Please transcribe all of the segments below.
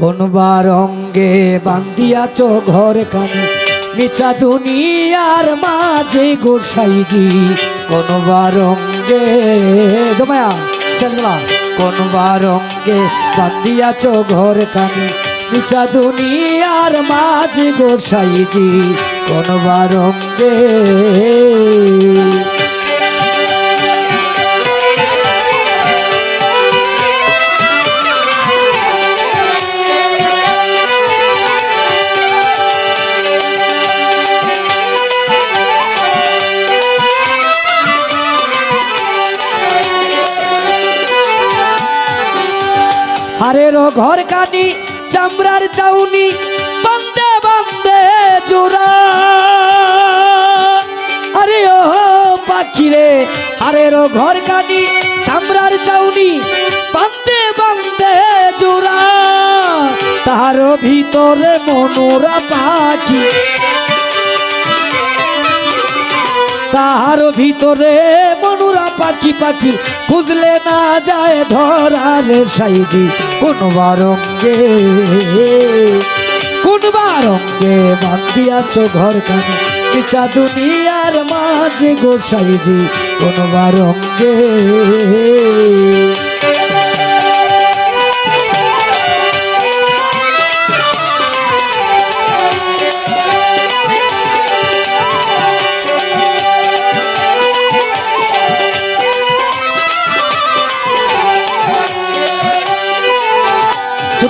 কোন রঙ্গে বান্দিয়াছ ঘর কানে, মিছা দুনিয়ার মাঝে গোসাইজি কোন রঙ্গে জমায়া চললা কোন রঙ্গে বান্দিয়াছ ঘর কানে, মিছা দুনিয়ার মাঝে গোসাইজি কোন রঙ্গে হারেরও ঘর কানি চামড়ার চাউনি, বান্দে বান্দে জোড়া আরে ও পাখি রে হারেরও ঘর কানি চামড়ার চাউনি, বান্দে বান্দে জোড়া তার ভিতরে মনোরা পাখি। তাহার ভিতরে মনুরা পাখি পাখি খুঁজলে না যায় ধরার সাইজি। কোন বারঙ্গে কোন বারঙ্গে বান্দিয়াছ ঘর কানে পিছা দুনিয়ার মাঝে গো সাইজি, কোন বারঙ্গে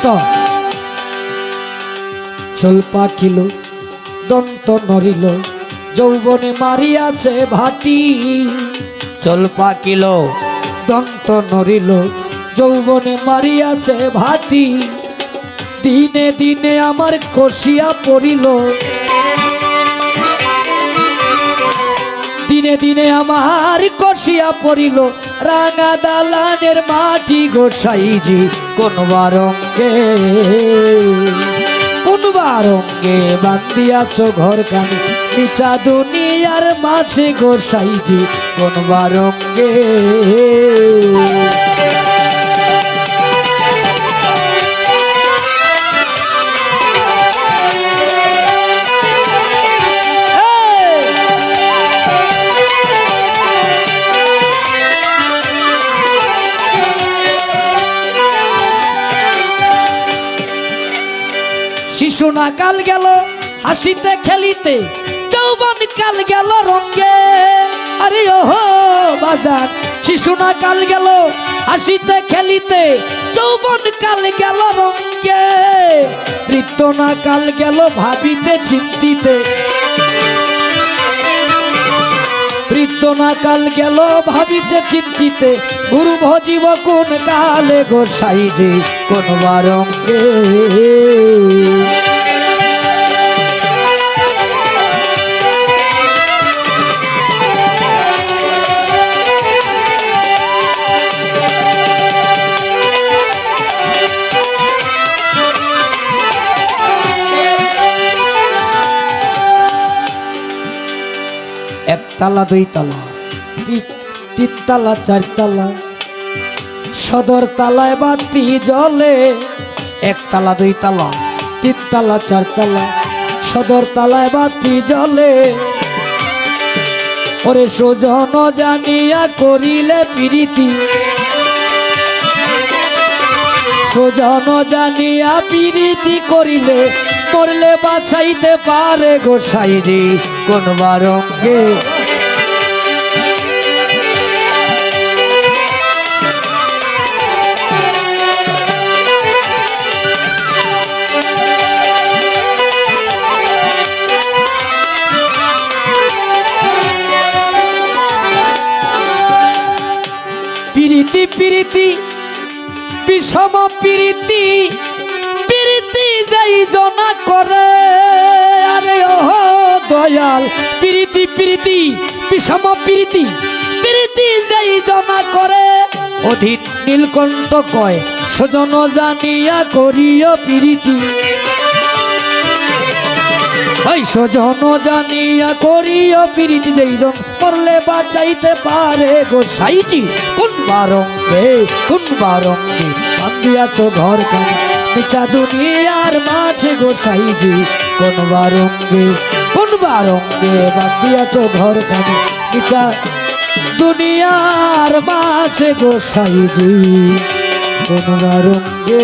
ছোট চল পাখিল দন্ত নরিল যৌবনে মারিয়াছে ভাটি। চল পাকিল, দন্ত নরিল যৌবনে মারিয়াছে ভাটি। দিনে দিনে আমার কষিয়া পড়িল দিনে দিনে আমার কষিয়া পড়িল, রাঙা দালানের মাটি গোসাইজি কোন বারঙ্গে? কোন বারঙ্গে বান্দিয়াছ ঘর কানে পিছা দুনিয়ার মাঝে গোসাইজি কোন বারঙ্গে? শিশু না কাল গেল, হাসিতে খেলিতে, যৌবন কাল গেল রঙ্গে। আরে ওহো, বাজার, শিশু না কাল গেল, হাসিতে খেলিতে, যৌবন কাল গেল রঙ্গে। বৃত্ত না কাল গেল ভাবিতে, চিন্তিতে না কাল গেল ভাবিছে চিন্তিতে গুরু ভজিব কোন কালে গো সাইজে কোন বারঙ্গে? একতলা দুইতলা তি- তিনতলা চারতলা সদর তালায় বাতি জলে একতলা দুইতলা তিনতলা চারতলা সদর তালায় বাতি জলে ওরে সুজন জানিয়া করিলে প্রীতি। সুজন জানিয়া প্রীতি করিলে করলে বাছাইতে পারে গোসাইজি কোন বারঙ্গে। প্রীতি, বিষম প্রীতি প্রীতি যাই জনা করে। আরে ওহ, দয়াল, প্রীতি প্রীতি, বিষম প্রীতি প্রীতি যাই জনা করে। অধীন নীলকণ্ঠ কয়, সজন জানিয়া করিও প্রীতি। ওই সজন জানিয়া করিও প্রীতি যেইজন করলে বাঁচাইতে পারে গো সাইচি। কোন বারঙ্গে কোন বারঙ্গে বান্দিয়াছ ঘর কানে পিছা দুনিয়ার মাঝে গোসাইজি, কোন বারঙ্গে কোন বারঙ্গে বান্দিয়াছ ঘর খানি পিছা দুনিয়ার মাঝে গোসাইজি, কোন বারঙ্গে